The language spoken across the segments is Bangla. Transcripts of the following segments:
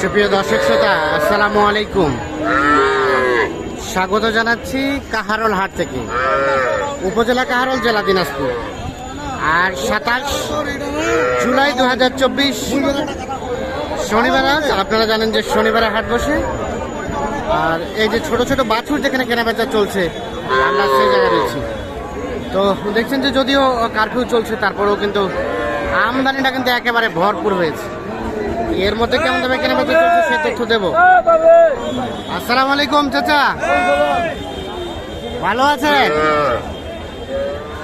সুপ্রিয় দর্শক শ্রোতা, আসসালামু আলাইকুম। স্বাগত জানাচ্ছি কাহারল হাট থেকে, উপজেলা কাহারল, জেলা দিনাজপুর। আর সাতাশ জুলাই দু হাজার চব্বিশ শনিবার আজ, আপনারা জানেন যে শনিবারে হাট বসে। আর এই যে ছোট ছোট বাছুর যেখানে কেনাবেচা চলছে, আমরা সেই জায়গায় রয়েছি। তো দেখছেন যে যদিও কারফিউ চলছে, তারপরেও কিন্তু আমদানিটা কিন্তু একেবারে ভরপুর হয়েছে। এর মধ্যে কেমন দামে কেনাবেচা চলছে সে তথ্য দেবো। আসসালামু আলাইকুম চাচা। ভালো আছেন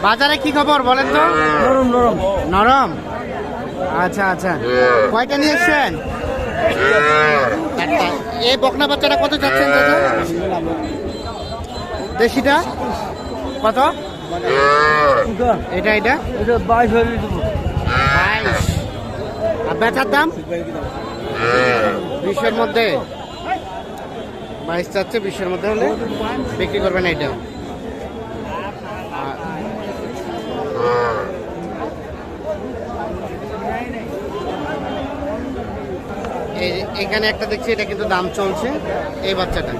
বাজারে কি খবর বলেন তো? নরম নরম। নরম? আচ্ছা আচ্ছা। কয়টা নিয়ে এসছেন? এই বকনা বাচ্চাটা কত চাচ্ছেন দাদা দেশিটা? কত? এটা। এটা এটা? বাইশ বেচার দাম? বিশের মধ্যে? বাইশ চাচ্ছে, বিশের মধ্যে হলে বিক্রি করবেন এটা এখানে একটা দেখছি, এটা কিন্তু দাম চলছে এই বাচ্চাটা।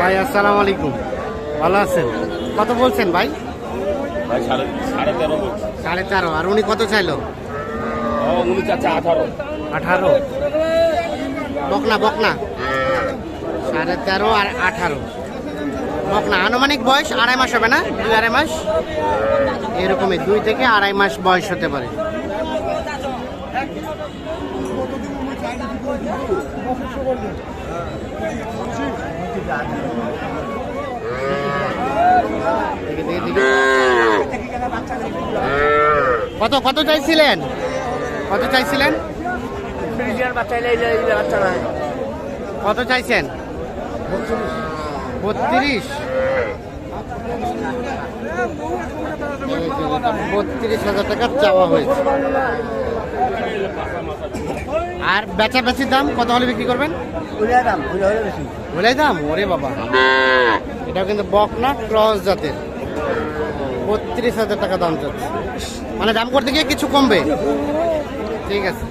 ভাই, আসসালামু আলাইকুম। ভালো আছেন? কত বলছেন ভাই? ভাই সাড়ে সাড়ে তেরো সাড়ে তেরো। আর উনি কত চাইলো? উনি চাচ্ছে আঠারো। আঠারো। বকনা বকনা। সাড়ে তেরো আর আঠারো। বকনা আনুমানিক বয়স আড়াই মাস হবে না? দুই আড়াই মাস? এরকমই দুই থেকে আড়াই মাস বয়স হতে পারে। দেখি। কত কত চাইছিলেন? কত চাইছিলেন? কত চাইছেন? বত্রিশ। বত্রিশ হাজার টাকা চাওয়া হয়েছে। আর বেচা বেচির দাম কত হলে বিক্রি করবেন? উড়িয়া দাম উড়িয়া হলে বেশি। বলে দাম? ওরে বাবা। এটাও কিন্তু বকনা ক্রস জাতের। বত্রিশ হাজার টাকা দাম চাচ্ছে। মানে দাম করতে গিয়ে কিছু কমবে? ঠিক আছে।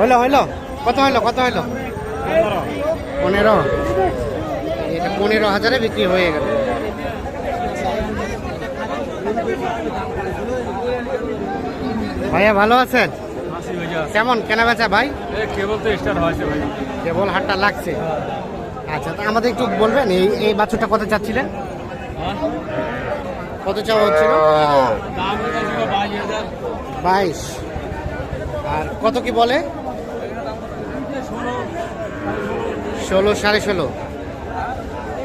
হইল হইল। কত হইল কত হইল? পনেরো। এটা পনেরো হাজারে বিক্রি হয়ে গেল। ভাইয়া ভালো আছেন? কেমন? কেনা বেচা ভাই কেবল তো স্টার্ট হয়েছে ভাই। কেবল হাটটা লাগছে। আচ্ছা তা আমাদের একটু বলবেন এই এই বাছুরটা কত চাচ্ছিলেন? কত চাওয়া হচ্ছিল? বাইশ আর কত কি বলে? ষোলো সাড়ে ষোলো।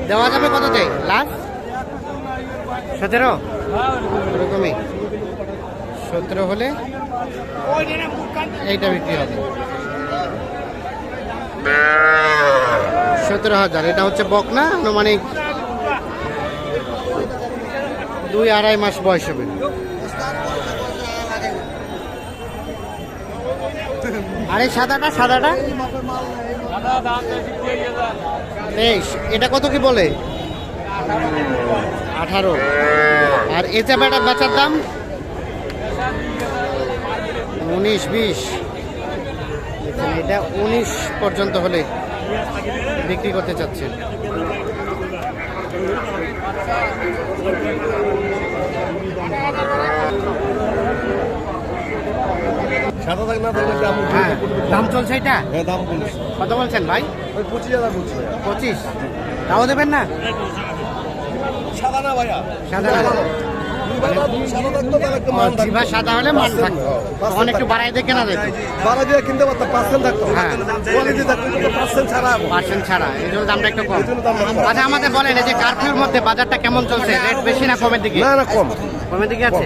দেওয়া যাবে কততে? লাস্ট? সতেরো? এরকমই সতেরো হলে এইটা বিক্রি হবে। সতেরো হাজার, এটা হচ্ছে বকনা, আনুমানিক দুই আড়াই মাস বয়স হবে। আরে সাদাটা সাদাটা? এটা কত কি বলে? আঠারো। আর এ চাপাটা বেচার দাম? উনিশ বিশ। এটা উনিশ পর্যন্ত হলে বিক্রি করতে চাচ্ছেন। সাদা না থাকলে দাম হ্যাঁ দাম চলছে এটা? হ্যাঁ দাম কত বলছেন ভাই? ওই পঁচিশ হাজার বলছি পঁচিশ। তাও দেবেন না? সাদা না ভাইয়া। সাদা না? জিভা সাদা হলে মান থাকতো। তখন একটু বাড়াই দিয়ে কেনা যেত। বারো দিয়ে কিনতে পারতাম পার্সেন্ট থাকতো। হ্যাঁ। কোয়ালিটি থাকতো পার্সেন্ট ছাড়া। পার্সেন্ট ছাড়া এই জন্য দামটা একটু কম। আচ্ছা আমাদের বলেন এই যে কারফিউর মধ্যে বাজারটা কেমন চলছে? রেট বেশি না কমের দিকে? না না কম। কমের দিকে আছে?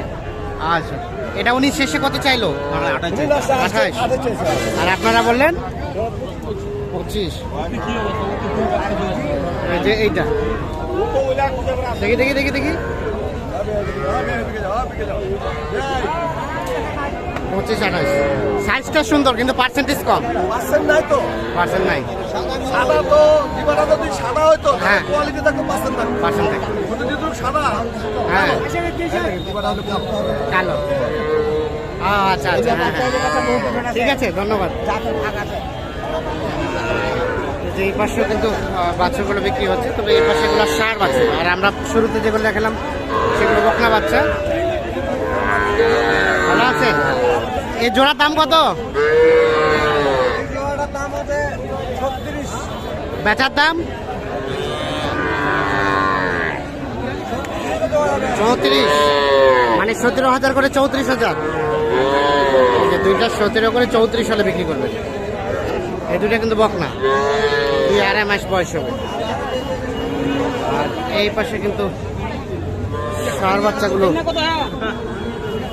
আচ্ছা এটা উনি শেষে কত চাইলো? আঠাশ আঠাশ। আর আপনারা বললেন? পঁচিশ। যে এইটা। দেখি দেখি দেখি দেখি। পঁচিশ আঠাশ। সাইজটা সুন্দর কিন্তু পার্সেন্টেজ কম। পার্সেন্ট নাই তো। পার্সেন্ট নাই। সাদা তো দিবাটা যদি সাদা হইতো হ্যাঁ। কোয়ালিটি থাকতো পার্সেন্ট থাকতো পার্সেন্ট থেকে যদি সাদা হ্যাঁ। কালো। আচ্ছা আচ্ছা হ্যাঁ হ্যাঁ। ঠিক আছে ধন্যবাদ। যে এই পাশেও কিন্তু বাচ্চাগুলো বিক্রি হচ্ছে তবে এই পাশেগুলো সার বাচ্চা আর আমরা শুরুতে যেগুলো দেখালাম বকনা বাচ্চা। ভালো আছেন এই জোড়ার দাম কত? বেচার দাম? চৌত্রিশ। মানে সতেরো হাজার করে চৌত্রিশ হাজার। দুইটা সতেরো করে চৌত্রিশ হলে বিক্রি করবেন। এই দুইটা কিন্তু বকনা। দুই আড়াই মাস বয়স হবে। আর এই পাশে কিন্তু ষাঁড় বাচ্চাগুলো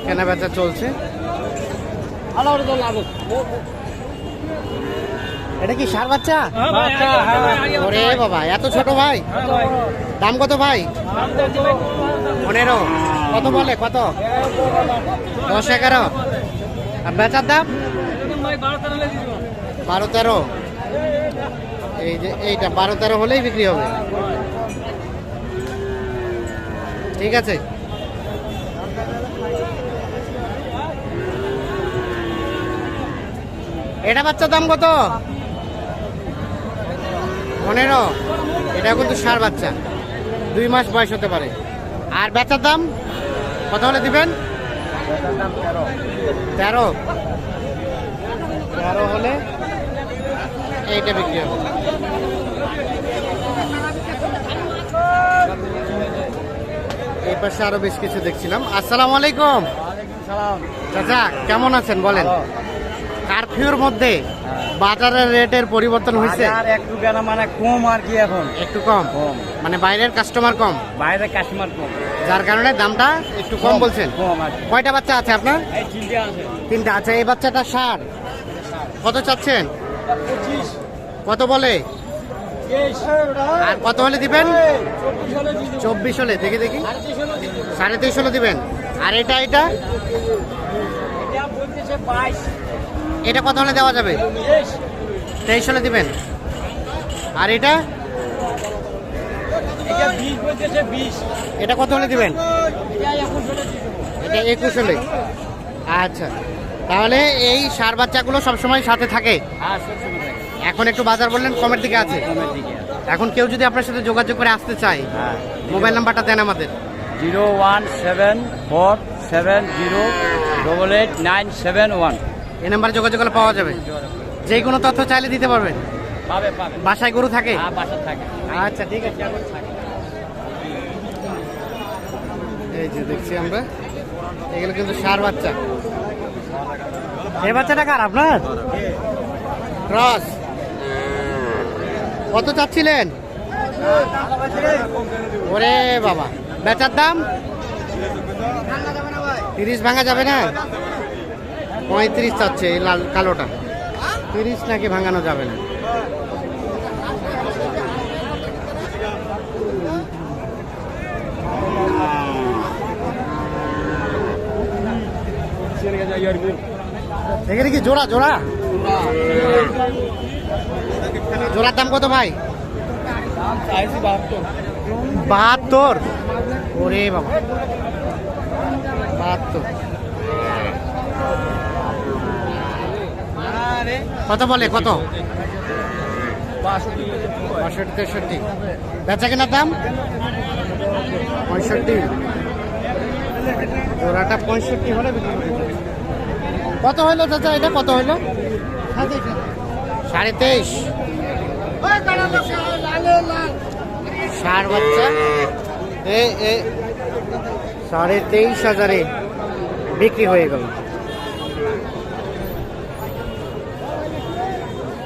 কেনা বেচা চলছে। এটা কি সার বাচ্চা? ওরে বাবা, এত ছোট ভাই? দাম কত ভাই? পনেরো। কত বলে? কত? দশ এগারো। আর বেচার দাম? বারো তেরো। এই যে এইটা, বারো তেরো হলেই বিক্রি হবে। ঠিক আছে। এটা বাচ্চার দাম কত? পনেরো। এটা কিন্তু সার বাচ্চা। দুই মাস বয়স হতে পারে। আর বেচার দাম? কত হলে দিবেন? তেরো। তেরো হলে এইটা বিক্রি হবে। এই পাশে আরও বেশ কিছু দেখছিলাম। আসসালামু আলাইকুম। চাচা কেমন আছেন বলেন? কারফিউর মধ্যে বাজারের রেটের পরিবর্তন হয়েছে? একটু কেন মানে কম আর কি এখন। একটু কম? কম। মানে বাইরের কাস্টমার কম? বাইরের কাস্টমার কম। যার কারণে দামটা একটু কম বলছেন? কয়টা বাচ্চা আছে আপনার? তিনটা আছে। এই বাচ্চাটা সার কত চাচ্ছেন? কত বলে? আর কত হলে দিবেন? চব্বিশ হলে, দেখি দেখি। সাড়ে তেইশ হলে দিবেন। আর এটা এটা? এটা কত হলে দেওয়া যাবে? তেইশ হলে দিবেন। আর এটা? এটা কত হলে দিবেন? এটা একুশ হলে। আচ্ছা। তাহলে এই সার বাচ্চাগুলো সবসময় সাথে থাকে? এখন একটু বাজার বললেন কমের দিকে আছে। এখন কেউ যদি আপনার সাথে যোগাযোগ করে আসতে চায় হ্যাঁ মোবাইল নাম্বারটা দেন আমাদের। Zero one seven four seven zero double eight nine seven one. এই নাম্বারে যোগাযোগ করলে পাওয়া যাবে। যে কোনো তথ্য চাইলে দিতে পারবেন। পাবে পাবে। বাসায় গরু থাকে? হ্যাঁ থাকে। আচ্ছা ঠিক আছে। এই যে দেখছি আমরা এগুলো কিন্তু সার বাচ্চা। এই বাচ্চাটা কার আপনার? ক্রস। কত চাচ্ছিলেন? ওরে বাবা। বেচার দাম? তিরিশ ভাঙা যাবে না? পঁয়ত্রিশ চাচ্ছে এই লাল কালোটা। তিরিশ নাকি ভাঙানো যাবে না? এখানে কি জোড়া জোড়া? জোড়ার দাম কত ভাই? বাহাত্তর। ওরে বাবা। বাহাত্তর। কত বলে, কত? বাষট্টি, তেষট্টি। বেচা কেনার দাম? পঁয়ষট্টি। জোড়াটা পঁয়ষট্টি হলে। কত হইল চাচা এটা? কত হইল? সাড়ে তেইশ। ষাট বাচ্চা? এ সাড়ে তেইশ হাজারে বিক্রি হয়ে গেল।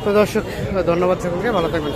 তো দর্শক, ধন্যবাদ সকলকে, ভালো থাকবেন।